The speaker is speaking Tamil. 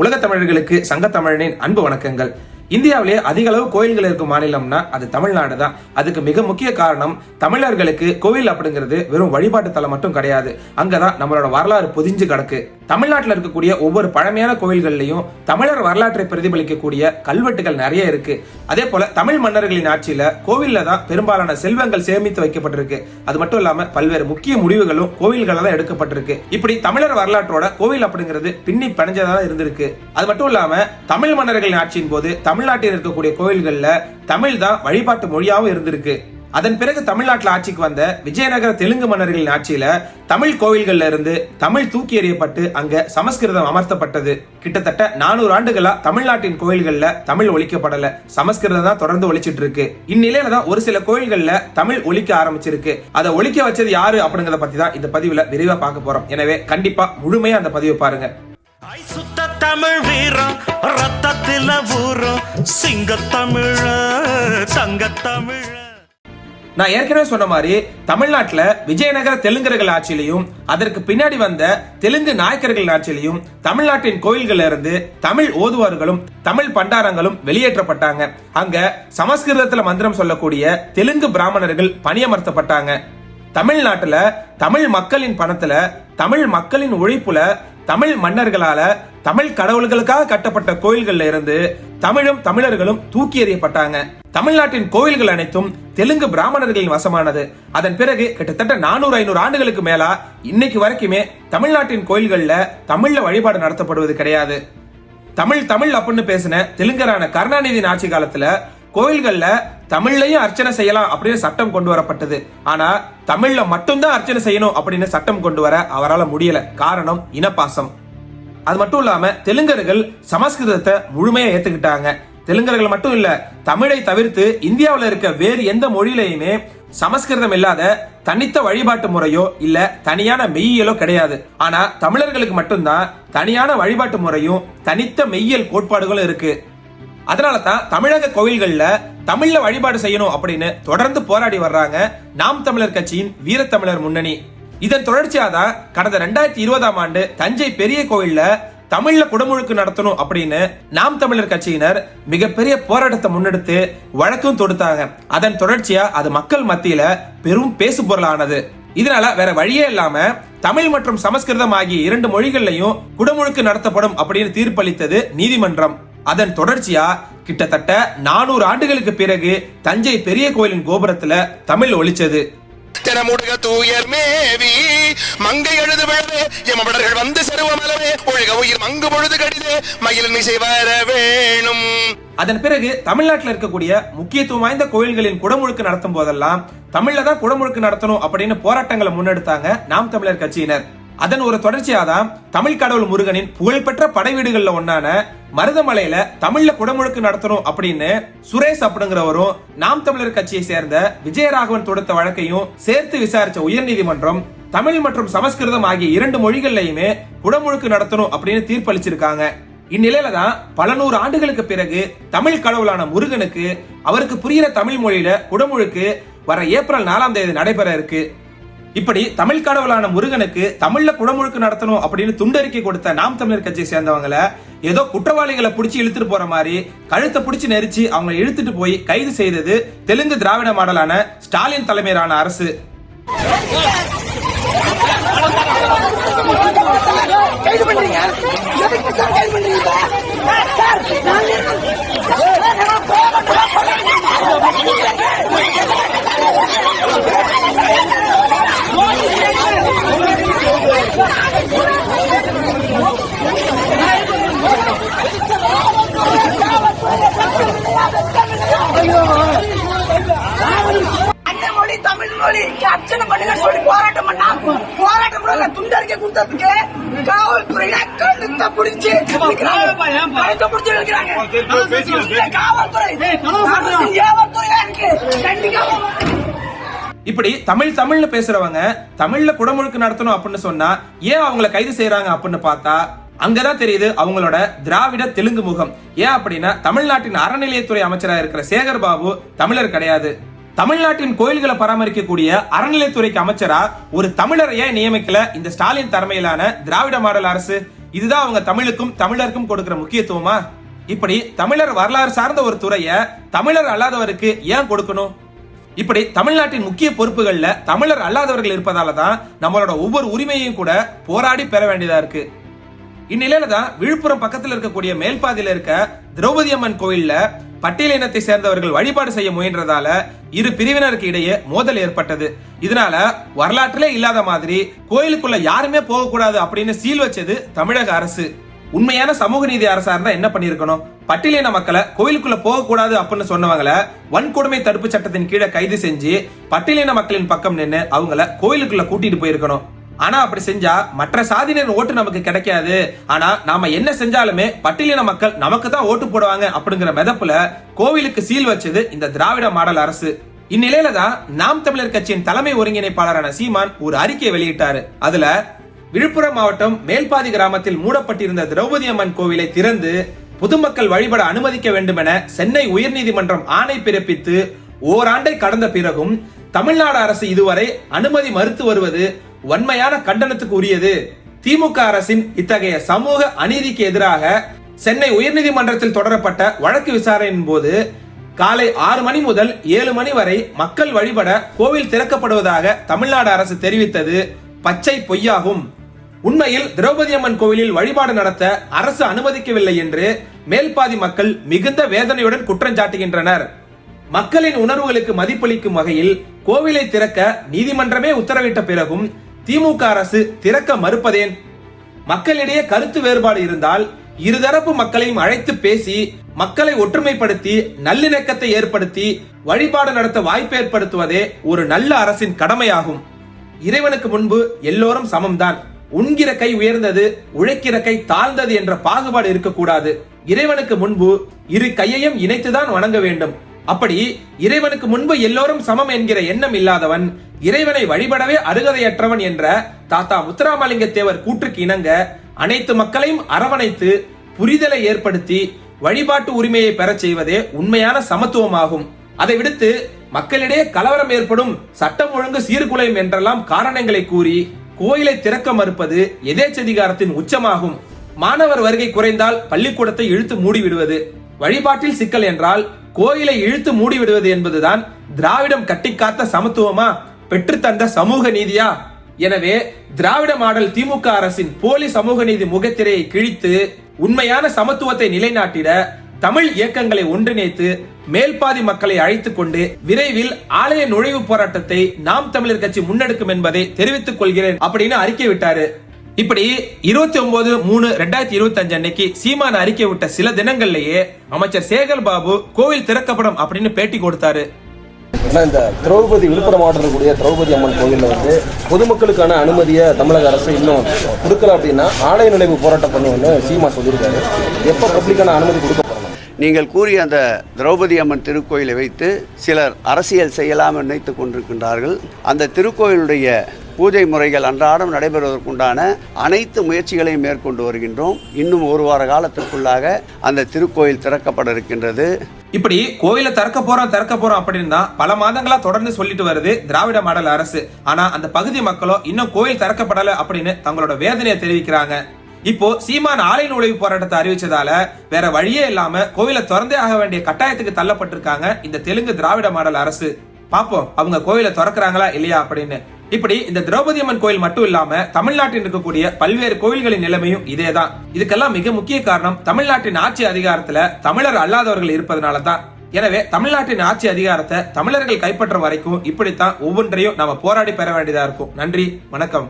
உலக தமிழர்களுக்கு சங்க தமிழனின் அன்பு வணக்கங்கள். இந்தியாவிலே அதிக அளவு கோயில்கள் இருக்கும் மாநிலம்னா அது தமிழ்நாடு தான் அதுக்கு மிக முக்கிய காரணம் தமிழர்களுக்கு கோவில் அப்படிங்கிறது வெறும் வழிபாட்டு தலம் மட்டும் கிடையாது. அங்கதான் நம்மளோட வரலாறு பொதிஞ்சு கிடக்கு. தமிழ்நாட்டில் இருக்கக்கூடிய ஒவ்வொரு பழமையான கோயில்கள்லையும் தமிழர் வரலாற்றை பிரதிபலிக்கக்கூடிய கல்வெட்டுகள் நிறைய இருக்கு. அதே போல தமிழ் மன்னர்களின் ஆட்சியில கோவில்ல தான் பெரும்பாலான செல்வங்கள் சேமித்து வைக்கப்பட்டிருக்கு. அது மட்டும் இல்லாம பல்வேறு முக்கிய முடிவுகளும் கோவில்கள தான் எடுக்கப்பட்டிருக்கு. இப்படி தமிழர் வரலாற்றோட கோவில் அப்படிங்கிறது பின்னி பிணைஞ்சதா இருந்திருக்கு. அது மட்டும் இல்லாம தமிழ் மன்னர்களின் ஆட்சியின் போது தமிழ்நாட்டில் இருக்கக்கூடிய கோவில்கள்ல தமிழ் தான் வழிபாட்டு மொழியாகவும் இருந்திருக்கு. அதன் பிறகு தமிழ்நாட்டில் ஆட்சிக்கு வந்த விஜயநகர தெலுங்கு மன்னர்களின் ஆட்சியில தமிழ் கோவில்கள்ல இருந்து தமிழ் தூக்கி எறியப்பட்டு அங்க சமஸ்கிருதம் அமர்த்தப்பட்டது. கிட்டத்தட்ட நானூறு ஆண்டுகளா தமிழ்நாட்டின் கோயில்கள்ல தமிழ் ஒழிக்கப்படல. சமஸ்கிருதம் தான் தொடர்ந்து ஒழிச்சிட்டு இருக்கு. இந்நிலையில தான் ஒரு சில கோயில்கள்ல தமிழ் ஒழிக்க ஆரம்பிச்சிருக்கு. அதை ஒழிக்க வச்சது யாரு அப்படிங்கறத பத்தி தான் இந்த பதிவுல விரிவா பார்க்க போறோம். எனவே கண்டிப்பா முழுமையா அந்த பதிவை பாருங்க. சுத்த தமிழ் வீரம் ரத்தத்தில தமிழ தங்க தமிழ நான் ஏற்கனவே சொன்ன மாதிரி தமிழ்நாட்டில் விஜயநகர தெலுங்கர்கள் ஆட்சியிலையும் அதற்கு பின்னாடி வந்த தெலுங்கு நாயக்கர்கள் ஆட்சியிலையும் தமிழ்நாட்டின் கோயில்கள்ல இருந்து தமிழ் ஓதுவார்களும் தமிழ் பண்டாரங்களும் வெளியேற்றப்பட்டாங்க. அங்க சமஸ்கிருதத்துல மந்திரம் சொல்லக்கூடிய தெலுங்கு பிராமணர்கள் பணியமர்த்தப்பட்டாங்க. தமிழ்நாட்டுல தமிழ் மக்களின் பணத்துல தமிழ் மக்களின் உழைப்புல தமிழ் மன்னர்களால தமிழ் கடவுள்களுக்காக கட்டப்பட்ட கோயில்கள்ல இருந்து தமிழும் தமிழர்களும் தூக்கி எறியப்பட்டாங்க. தமிழ்நாட்டின் கோயில்கள் அனைத்தும் தெலுங்கு பிராமணர்களின் வசமானது. அதன் பிறகு கிட்டத்தட்ட நானூறு ஐநூறு ஆண்டுகளுக்கு மேலா இன்னைக்கு வரைக்குமே தமிழ்நாட்டின் கோயில்கள்ல தமிழ்ல வழிபாடு நடத்தப்படுவது கிடையாது. தமிழ் தமிழ் அப்படின்னு பேசின தெலுங்கரான கருணாநிதியின் ஆட்சி காலத்துல கோயில்கள்ல தமிழ்லையும் அர்ச்சனை செய்யலாம் அப்படின்னு சட்டம் கொண்டு வரப்பட்டது. ஆனா தமிழ்ல மட்டும்தான் அர்ச்சனை செய்யணும் அப்படின்னு சட்டம் கொண்டு வர அவரால் முடியல. காரணம் இனப்பாசம். அது மட்டும் இல்லாம தெலுங்கர்கள் சமஸ்கிருதத்தை முழுமையா ஏத்துக்கிட்டாங்க. தெலுங்கர்கள் மட்டும் இல்ல தமிழை தவிர்த்து இந்தியாவில் இருக்க வேறு எந்த மொழியிலையுமே சமஸ்கிருதம் இல்லாத தனித்த வழிபாட்டு முறையோ இல்ல தனியான மெய்யியலோ கிடையாது. ஆனா தமிழர்களுக்கு மட்டும்தான் தனியான வழிபாட்டு முறையும் தனித்த மெய்யியல் கோட்பாடுகளும் இருக்கு. அதனால தான் தமிழக கோவில்கள்ல தமிழ்ல வழிபாடு செய்யணும் அப்படின்னு தொடர்ந்து போராடி வர்றாங்க நாம் தமிழர் கட்சியின் வீரத்தமிழர் முன்னணி. இதன் தொடர்ச்சியாக தான் கடந்த ரெண்டாயிரத்தி இருபதாம் ஆண்டு தஞ்சை பெரிய கோயில்ல தமிழ்ல குடமுழுக்கு நடத்தணும் அப்படின்னு நாம் தமிழர் கட்சியினர் மிகப்பெரிய போராட்டத்தை முன்னெடுத்து வழக்கும் தொடுத்தாங்க. அதன் தொடர்ச்சியா அது மக்கள் மத்தியில பெரும் பேசு பொருளானது. இதனால வேற வழியே இல்லாம தமிழ் மற்றும் சமஸ்கிருதம் ஆகிய இரண்டு மொழிகள்லையும் குடமுழுக்கு நடத்தப்படும் அப்படின்னு தீர்ப்பளித்தது நீதிமன்றம். அதன் தொடர்ச்சியா கிட்டத்தட்ட நானூறு ஆண்டுகளுக்கு பிறகு தஞ்சை பெரிய கோயிலின் கோபுரத்துல தமிழ் ஒழிச்சது தினமுடுக தூயர் மேவி மங்கை எழுது விழவே எமபடர்கள் வந்து செருவமலவே ஒழுக உயிர் மங்கு பொழுது கடிதே மயில் மிசை வர வேணும். அதன் பிறகு தமிழ்நாட்டில் இருக்கக்கூடிய முக்கியத்துவம் வாய்ந்த கோயில்களின் குடமுழுக்கு நடத்தும் போதெல்லாம் தமிழ்ல தான் குடமுழுக்கு நடத்தணும் அப்படின்னு போராட்டங்களை முன்னெடுத்தாங்க நாம் தமிழர் கட்சியினர். அதன் ஒரு தொடர்ச்சியாக தான் தமிழ் கடவுள் முருகனின் புகழ்பெற்ற படை வீடுகள்ல ஒன்னான மருதமலையில தமிழ்ல குடமுழுக்கு நடத்தணும் அப்படின்னு சுரேஷ் அப்படிங்கிறவரும் நாம் தமிழர் கட்சியை சேர்ந்த விஜயராகவன் தொடுத்த வழக்கையும் சேர்த்து விசாரிச்ச உயர்நீதிமன்றம் தமிழ் மற்றும் சமஸ்கிருதம் ஆகிய இரண்டு மொழிகள்லையுமே குடமுழுக்கு நடத்தணும் அப்படின்னு தீர்ப்பளிச்சிருக்காங்க. இந்நிலையில தான் பல நூறு ஆண்டுகளுக்கு பிறகு தமிழ் கடவுளான முருகனுக்கு அவருக்கு புரியிற தமிழ் மொழியில குடமுழுக்கு வர ஏப்ரல் நாலாம் தேதி நடைபெற இருக்கு. இப்படி தமிழ் கடவுளான முருகனுக்கு தமிழ்ல குடமுழுக்கு நடத்தணும் அப்படின்னு துண்டறிக்கை கொடுத்த நாம் தமிழர் கட்சியை சேர்ந்தவங்களை ஏதோ குற்றவாளிகளை பிடிச்சி இழுத்துட்டு போற மாதிரி கழுத்தை பிடிச்சி நெரிச்சு அவங்க இழுத்துட்டு போய் கைது செய்தது தெலுங்கு திராவிட மாடலான ஸ்டாலின் தலைமையிலான அரசு. கைது பண்றீங்க எதுக்கு சார் கைது பண்றீங்க சார் நாங்க கழுத்தை பிடிச்சி கழுத்தை பிடிச்சி இருக்கிறாங்க. காவல்துறை. காவல்துறையா இருக்கு? கண்டிப்பா. இப்படி தமிழ் தமிழ்னு பேசுறவங்க தமிழ்ல குடமுழுக்கு நடத்தணும் அப்படின்னு சொன்னா ஏன் அவங்கள கைது செய்யறாங்க அப்படின்னு பார்த்தா அங்கதான் தெரியுது அவங்களோட திராவிட தெலுங்கு முகம். ஏன் அப்படின்னா தமிழ்நாட்டின் அறநிலையத்துறை அமைச்சராக இருக்கிற சேகர் பாபு தமிழர் கிடையாது. தமிழ்நாட்டின் கோயில்களை பராமரிக்கக்கூடிய அறநிலையத்துறைக்கு அமைச்சரா ஒரு தமிழரை ஏன் நியமிக்கல இந்த ஸ்டாலின் தலைமையிலான திராவிட மாடல் அரசு. இதுதான் அவங்க தமிழுக்கும் தமிழருக்கும் கொடுக்கிற முக்கியத்துவமா? இப்படி தமிழர் வரலாறு சார்ந்த ஒரு துறைய தமிழர் அல்லாதவருக்கு ஏன் கொடுக்கணும்? இப்படி தமிழ்நாட்டின் முக்கிய பொறுப்புகள்ல தமிழர் அல்லாதவர்கள் இருப்பதால தான் நம்மளோட ஒவ்வொரு உரிமையையும் கூட போராடி பெற வேண்டியதா இருக்கு. இந்நிலையில தான் விழுப்புரம் பக்கத்தில் இருக்கக்கூடிய மேல்பாதியில இருக்க திரௌபதி அம்மன் கோயில்ல பட்டியலினத்தை சேர்ந்தவர்கள் வழிபாடு செய்ய முயன்றதால இரு பிரிவினருக்கு இடையே மோதல் ஏற்பட்டது. இதனால வரலாற்றிலே இல்லாத மாதிரி கோயிலுக்குள்ள யாருமே போகக்கூடாது அப்படின்னு சீல் வச்சது தமிழக அரசு. உண்மையான சமூக நீதி அரசா இருந்தா என்ன பண்ணிருக்கணும் பட்டியலின மக்களை கோயிலுக்குள்ள போக கூடாது அப்படின்னு சொன்னவங்கள வன்கொடுமை தடுப்பு சட்டத்தின் கீழே கைது செஞ்சு பட்டியலின மக்களின் பக்கம் நின்று அவங்கள கோயிலுக்குள்ள கூட்டிட்டு போயிருக்கணும். ஆனா அப்படி செஞ்சா மற்ற சாதியினர் ஓட்டு நமக்கு கிடைக்காது. ஆனா நாம என்ன செஞ்சாலுமே பட்டியலின மக்கள் நமக்கு தான் ஓட்டு போடுவாங்க அப்படிங்கிற மெதப்புல கோவிலுக்கு சீல் வச்சது இந்த திராவிட மாடல் அரசு. இந்நிலையில தான் நாம் தமிழர் கட்சியின் தலைமை ஒருங்கிணைப்பாளரான சீமான் ஒரு அறிக்கையை வெளியிட்டாரு. அதுல விழுப்புரம் மாவட்டம் மேல்பாதி கிராமத்தில் மூடப்பட்டிருந்த திரௌபதி அம்மன் கோவிலை திறந்து பொதுமக்கள் வழிபட அனுமதிக்க வேண்டும் என சென்னை உயர்நீதிமன்றம் ஆணை பிறப்பித்து ஓராண்டை கடந்த பிறகும் தமிழ்நாடு அரசு இதுவரை அனுமதி மறுத்து வருவது வன்மையான கண்டனத்துக்கு உரியது திமுக அரசின் இத்தகைய சமூக அநீதிக்கு எதிராக சென்னை உயர்நீதிமன்றத்தில் தொடரப்பட்ட வழக்கு விசாரணையின் போது காலை ஆறு மணி முதல் ஏழு மணி வரை மக்கள் வழிபட கோவில் திறக்கப்படுவதாக தமிழ்நாடு அரசு தெரிவித்தது. பச்சை பொய்யாகும். உண்மையில் திரௌபதி அம்மன் கோவிலில் வழிபாடு நடத்த அரசு அனுமதிக்கவில்லை என்று மேல்பாதி மக்கள் மிகுந்த வேதனையுடன் குற்றம் சாட்டுகின்றனர். மக்களின் உணர்வுகளுக்கு மதிப்பளிக்கும் வகையில் கோவிலை திறக்க நீதிமன்றமே உத்தரவிட்ட பிறகும் திமுக அரசு திறக்க மறுப்பதேன்? மக்களிடையே கருத்து வேறுபாடு இருந்தால் இருதரப்பு மக்களையும் அழைத்து பேசி மக்களை ஒற்றுமைப்படுத்தி நல்லிணக்கத்தை ஏற்படுத்தி வழிபாடு நடத்த வாய்ப்பு ஏற்படுத்துவதே ஒரு நல்ல அரசின் கடமையாகும். இறைவனுக்கு முன்பு எல்லோரும் சமம்தான். உண்கிற கை உயர்ந்தது உழைக்கிற கை தாழ்ந்தது என்ற பாகுபாடு இருக்கக்கூடாது. இறைவனுக்கு முன்பு இரு கையையும் இணைத்துதான் வணங்க வேண்டும். அப்படி இறைவனுக்கு முன்பு எல்லோரும் சமம் என்கிற எண்ணம் இல்லாதவன் இறைவனை வழிபடவே அருகதையற்றவன் என்ற தாத்தா முத்துராமலிங்க தேவர் கூற்றுக்கு இணங்க அனைத்து மக்களையும் அரவணைத்து புரிதலை ஏற்படுத்தி வழிபாட்டு உரிமையை பெறச் செய்வதே உண்மையான சமத்துவமாகும். அதை விடுத்து மக்களிடையே கலவரம் ஏற்படும் சட்டம் ஒழுங்கு சீர்குலையும் என்றெல்லாம் காரணங்களை கூறி கோயிலை திறக்க மறுப்பது எதேச்சதிகாரத்தின் உச்சமாகும். மாணவர் வருகை குறைந்தால் பள்ளிக்கூடத்தை இழுத்து மூடிவிடுவது. வழிபாட்டில் சிக்கல் என்றால் கோயிலை இழுத்து மூடிவிடுவது என்பதுதான் திராவிடம் கட்டிக்காத்த சமத்துவமா? பெற்றுத்தந்த சமூக நீதியா? எனவே திராவிட மாடல் திமுக அரசின் போலி சமூக நீதி முகத்திரையை கிழித்து உண்மையான சமத்துவத்தை நிலைநாட்டிட தமிழ் இயக்கங்களை ஒன்றிணைத்து மேல்பாதி மக்களை அழைத்துக் கொண்டு விரைவில் ஆலய நுழைவு போராட்டத்தை நாம் தமிழர் கட்சி முன்னெடுக்கும் என்பதை தெரிவித்துக் கொள்கிறேன் அப்படின்னு அறிக்கை விட்டாரு இப்படி இருபத்தி ஒன்பது மூணு ரெண்டாயிரத்தி இருபத்தி அஞ்சு அன்னைக்கு சீமான அறிக்கை விட்ட சில தினங்கள்லயே அமைச்சர் சேகர் பாபு கோவில் திறக்கப்படும் அப்படின்னு பேட்டி கொடுத்தாரு. இந்த திரௌபதி விழுப்புரம் மாவட்டத்தில் இருக்கக்கூடிய திரௌபதி அம்மன் கோவிலில் வந்து பொதுமக்களுக்கான அனுமதியை தமிழக அரசு இன்னும் கொடுக்கல அப்படின்னா ஆலய நுழைவு போராட்டம் பண்ணுவோம்னு சீமா சொல்லியிருக்காரு. எப்போ பப்ளிக்கான அனுமதி கொடுக்க நீங்கள் கூறிய அந்த திரௌபதி அம்மன் திருக்கோயிலை வைத்து சிலர் அரசியல் செய்யலாம் நினைத்து கொண்டிருக்கின்றார்கள். அந்த திருக்கோயிலுடைய பூஜை முறைகள் அன்றாடம் நடைபெறுவதற்குண்டான அனைத்து முயற்சிகளையும் மேற்கொண்டு வருகின்றோம். இன்னும் ஒரு வார காலத்திற்குள்ளாக அந்த திருக்கோயில் திறக்கப்பட இருக்கின்றது. இப்படி கோயிலை திறக்க போறோம் திறக்க போறோம் அப்படின்னு தான் பல மாதங்களா தொடர்ந்து சொல்லிட்டு வருது திராவிட மாடல் அரசு. ஆனா அந்த பகுதி மக்களோ இன்னும் கோயில் திறக்கப்படல அப்படின்னு தங்களோட வேதனையை தெரிவிக்கிறாங்க. இப்போ சீமான் ஆலை நுழைவு போராட்டத்தை அறிவிச்சதால வேற வழியே இல்லாம கோயில திறந்தே ஆக வேண்டிய கட்டாயத்துக்கு தள்ளப்பட்டிருக்காங்க இந்த தெலுங்கு திராவிட மாடல் அரசு. பாப்போம் அவங்க கோயிலை திறக்கிறாங்களா இல்லையா அப்படின்னு இப்படி இந்த திரௌபதி அம்மன் கோயில் மட்டும் இல்லாம தமிழ்நாட்டில் இருக்கக்கூடிய பல்வேறு கோயில்களின் நிலைமையும் இதேதான். இதுக்கெல்லாம் மிக முக்கிய காரணம் தமிழ்நாட்டின் ஆட்சி அதிகாரத்துல தமிழர் அல்லாதவர்கள் இருப்பதனால தான் எனவே தமிழ்நாட்டின் ஆட்சி அதிகாரத்தை தமிழர்கள் கைப்பற்றும் வரைக்கும் இப்படித்தான் ஒவ்வொன்றையும் நாம போராடி பெற வேண்டியதா இருக்கும். நன்றி வணக்கம்.